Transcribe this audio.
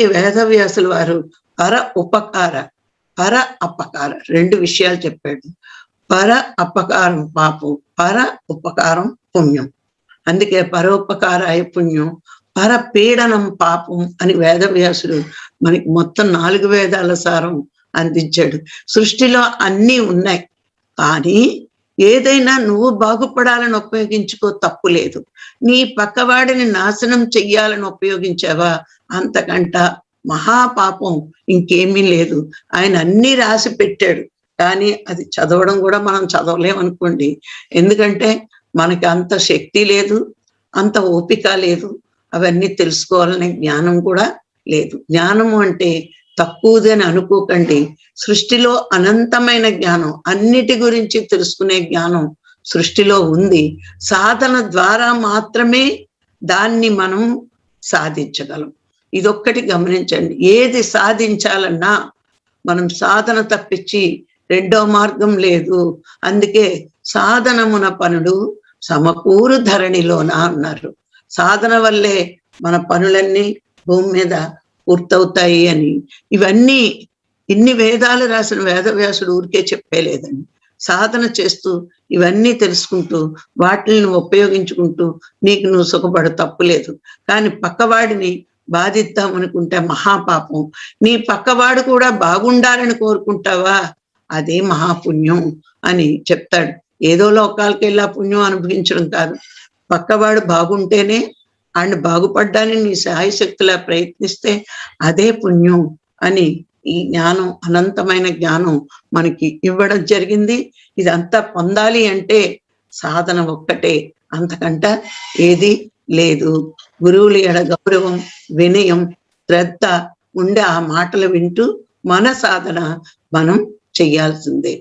ఈ వేదవ్యాసుల వారు పర ఉపకార పర అపకార రెండు విషయాలు చెప్పాడు. పర అపకారం పాపం పర ఉపకారం పుణ్యం. అందుకే పరోపకారాయ పుణ్యం పర పీడనం పాపం అని వేదవ్యాసుడు మనకి మొత్తం నాలుగు వేదాల సారం అందించాడు. సృష్టిలో అన్నీ ఉన్నాయి. కానీ ఏదైనా నువ్వు బాగుపడాలని ఉపయోగించుకో తప్పు లేదు. నీ పక్కవాడిని నాశనం చెయ్యాలని ఉపయోగించావా? అంతకంట మహాపాపం ఇంకేమీ లేదు. ఆయన అన్ని రాసి పెట్టాడు. కానీ అది చదవడం కూడా మనం చదవలేమనుకోండి. ఎందుకంటే మనకి అంత శక్తి లేదు అంత ఓపిక లేదు. అవన్నీ తెలుసుకోవాలనే జ్ఞానం కూడా లేదు. జ్ఞానము అంటే తక్కువదని అనుకోకండి. సృష్టిలో అనంతమైన జ్ఞానం అన్నిటి గురించి తెలుసుకునే జ్ఞానం సృష్టిలో ఉంది. సాధన ద్వారా మాత్రమే దాన్ని మనం సాధించగలం. ఇదొక్కటి గమనించండి. ఏది సాధించాలన్నా మనం సాధన తప్పించి రెండో మార్గం లేదు. అందుకే సాధనమున పనులు సమకూరు ధరణిలోన అన్నారు. సాధన వల్లే మన పనులన్నీ భూమి మీద పూర్తవుతాయి అని. ఇవన్నీ ఇన్ని వేదాలు రాసిన వేదవ్యాసుడు ఊరికే చెప్పేలేదండి. సాధన చేస్తూ ఇవన్నీ తెలుసుకుంటూ వాటిని ఉపయోగించుకుంటూ నీకు నువ్వు సుఖపడ తప్పులేదు కానీ పక్కవాడిని బాధిద్దాం అనుకుంటే మహాపాపం. నీ పక్కవాడు కూడా బాగుండాలని కోరుకుంటావా? అదే మహాపుణ్యం అని చెప్తాడు. ఏదో లోకాలకి వెళ్ళి పుణ్యం అనుభవించడం కాదు. పక్కవాడు బాగుంటేనే ఆయన బాగుపడ్డానికి నీ సాయశక్తిలా ప్రయత్నిస్తే అదే పుణ్యం అని ఈ జ్ఞానం అనంతమైన జ్ఞానం మనకి ఇవ్వడం జరిగింది. ఇదంతా పొందాలి అంటే సాధన ఒక్కటే. అంతకంట ఏది లేదు. గురువుల ఎడ గౌరవం వినయం శ్రద్ధ ఉండే ఆ మాటలు వింటూ మన సాధన మనం చెయ్యాల్సిందే